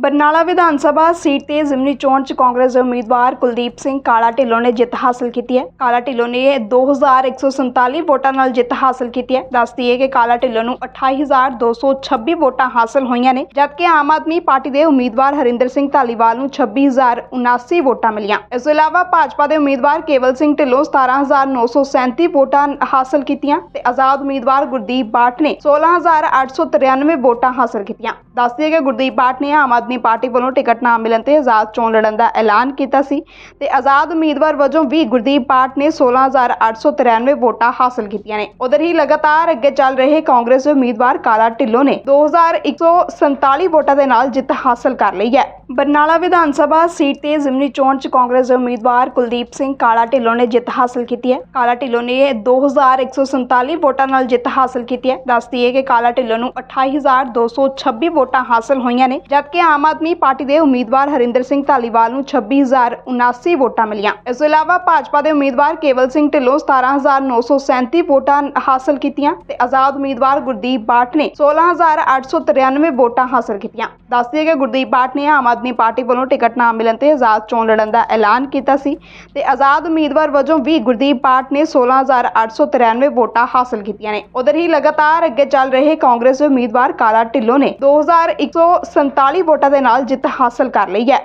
Barnala Vidhan Sabha seat ਤੇ ਜ਼ਿਮਨੀ ਚੋਣ ਚ ਕਾਂਗਰਸ ਦੇ ਉਮੀਦਵਾਰ ਕੁਲਦੀਪ ਸਿੰਘ ਕਾਲਾ ਢਿੱਲੋਂ ਨੇ ਜਿੱਤ ਹਾਸਲ ਕੀਤੀ ਹੈ। ਕਾਲਾ ਢਿੱਲੋਂ ਨੇ 2147 ਵੋਟਾਂ ਨਾਲ ਜਿੱਤ ਹਾਸਲ ਕੀਤੀ ਹੈ। ਦੱਸਦੀ ਹੈ ਕਿ ਕਾਲਾ ਢਿੱਲੋਂ ਨੂੰ 28226 ਵੋਟਾਂ ਹਾਸਲ ਹੋਈਆਂ ਨੇ, ਜਦਕਿ ਆਮ ਆਦਮੀ ਪਾਰਟੀ ਦੇ ਉਮੀਦਵਾਰ ਹਰਿੰਦਰ ਸਿੰਘ ਧਾਲੀਵਾਲ ਨੂੰ 26079 ਵੋਟਾਂ ਮਿਲੀਆਂ। ਇਸ ਤੋਂ ਇਲਾਵਾ ਭਾਜਪਾ ਦੇ ਉਮੀਦਵਾਰ ਕੇਵਲ ਸਿੰਘ ਢਿੱਲੋਂ 17937 ਵੋਟਾਂ ਹਾਸਲ ਕੀਤੀਆਂ ਤੇ ਆਜ਼ਾਦ ਉਮੀਦਵਾਰ ਗੁਰਦੀਪ ਬਾਠ ਨੇ 16893 ਵੋਟਾਂ ਹਾਸਲ ਕੀਤੀਆਂ। ਦੱਸਦੀ ਹੈ ਕਿ ਗੁਰਦੀਪ ਬਾਠ ਨੇ ਆਮ ਆਦਮੀ ਪਾਰਟੀ ਵੱਲੋਂ ਟਿਕਟ ਨਾ ਮਿਲਣ ਤੇ ਆਜ਼ਾਦ ਚੋਣ ਲੜਨ ਦਾ ਐਲਾਨ ਕੀਤਾ ਸੀ ਤੇ ਆਜ਼ਾਦ ਉਮੀਦਵਾਰ ਵਜੋਂ ਵੀ ਗੁਰਦੀਪ ਪਾਠ ਨੇ 16893 ਵੋਟਾਂ ਹਾਸਲ ਕੀਤੀਆਂ ਨੇ। ਉਧਰ ਹੀ ਲਗਾਤਾਰ ਅੱਗੇ ਚੱਲ ਰਹੇ ਕਾਂਗਰਸ ਉਮੀਦਵਾਰ ਕਾਲਾ ਢਿੱਲੋਂ ਨੇ 2147 ਵੋਟਾਂ ਦੇ ਨਾਲ ਜਿੱਤ ਹਾਸਲ ਕਰ ਲਈ ਹੈ। ਬਰਨਾਲਾ ਵਿਧਾਨ ਸਭਾ ਸੀਟ ਤੇ ਜ਼ਿਮਨੀ ਚੋਣ ਚ ਕਾਂਗਰਸ ਦੇ ਉਮੀਦਵਾਰ ਕੁਲਦੀਪ ਸਿੰਘ ਕਾਲਾ ਢਿੱਲੋਂ ਨੇ ਜਿੱਤ ਹਾਸਲ ਕੀਤੀ ਹੈ। ਕਾਲਾ ਢਿੱਲੋਂ ਨੇ 2147 ਵੋਟਾਂ ਨਾਲ ਜਿੱਤ ਹਾਸਲ ਕੀਤੀ ਹੈ। ਦੱਸਦੀ ਹੈ ਕਿ ਕਾਲਾ ਢਿੱਲੋਂ ਨੂੰ 28226 ਵੋਟਾਂ ਹਾਸਲ ਹੋਈਆਂ ਨੇ, ਜਦਕਿ ਆਮ ਆਦਮੀ ਪਾਰਟੀ ਦੇ ਉਮੀਦਵਾਰ ਹਰਿੰਦਰ ਸਿੰਘ ਧਾਲੀਵਾਲ ਨੂੰ 26079 ਵੋਟਾਂ ਮਿਲੀਆਂ। ਇਸ ਤੋਂ ਇਲਾਵਾ ਭਾਜਪਾ ਦੇ ਉਮੀਦਵਾਰ ਕੇਵਲ ਸਿੰਘ ਢਿੱਲੋਂ 17937 ਵੋਟਾਂ ਹਾਸਲ ਕੀਤੀਆਂ ਤੇ ਆਜ਼ਾਦ ਉਮੀਦਵਾਰ ਗੁਰਦੀਪ ਬਾਠ ਨੇ 16893 ਵੋਟਾਂ ਹਾਸਲ ਕੀਤੀਆਂ। ਦੱਸਦੀ ਹੈ ਕਿ ਗੁਰਦੀਪ ਬਾਠ ਨੇ ਆਮ ਆਦਮੀ ਪਾਰਟੀ ਵੱਲੋਂ ਟਿਕਟ ਨਾ ਮਿਲਣ ਤੇ ਆਜ਼ਾਦ ਚੋਣ ਲੜਨ ਦਾ ਐਲਾਨ ਕੀਤਾ ਸੀ ਤੇ ਆਜ਼ਾਦ ਉਮੀਦਵਾਰ ਵਜੋਂ ਵੀ ਗੁਰਦੀਪ ਪਾਠ ਨੇ 16893 ਵੋਟਾਂ ਹਾਸਲ ਕੀਤੀਆਂ ਨੇ। ਉਧਰ ਹੀ ਲਗਾਤਾਰ ਅੱਗੇ ਚੱਲ ਰਹੇ ਕਾਂਗਰਸ ਉਮੀਦਵਾਰ ਕਾਲਾ ਢਿੱਲੋਂ ਨੇ 2147 ਵੋਟਾਂ ਦੇ ਨਾਲ ਜਿੱਤ ਹਾਸਲ ਕਰ ਲਈ ਹੈ।